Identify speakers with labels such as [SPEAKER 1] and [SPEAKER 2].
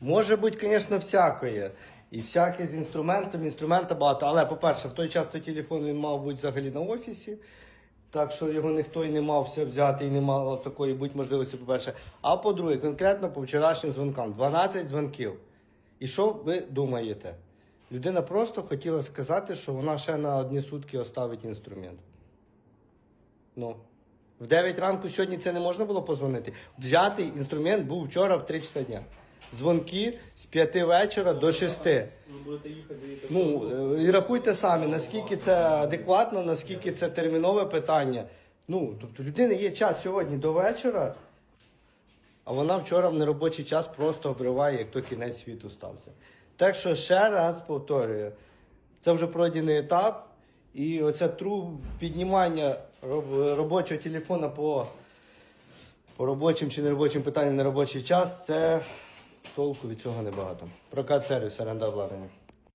[SPEAKER 1] Може бути, звісно, всякое. І всяке з інструментом, інструмента багато. Але, по-перше, в той час той телефон він мав бути взагалі на офісі. Так що його ніхто і не мав все взяти, і не мало такої будь можливості, по-перше. А по-друге, конкретно по вчорашнім дзвонкам. 12 дзвонків. І що ви думаєте? Людина просто хотіла сказати, що вона ще на одні сутки оставить інструмент. Ну. В 9 ранку сьогодні це не можна було позвонити. Взятий інструмент був вчора в 3 часа дня. Дзвонки з 5 вечора до 6.
[SPEAKER 2] Ви будете їхати, заїдете.
[SPEAKER 1] Ну, е, і рахуйте самі, наскільки це адекватно, наскільки це термінове питання. Ну, тобто людини є час сьогодні до вечора, а вона вчора в неробочий час просто обриває, як то кінець світу стався. Так що ще раз повторюю, це вже пройдений етап, і оце тру піднімання роб- робочого телефона по, по робочим чи неробочим питанням на робочий час, це толку від цього небагато. Прокат сервіс, оренда обладнання.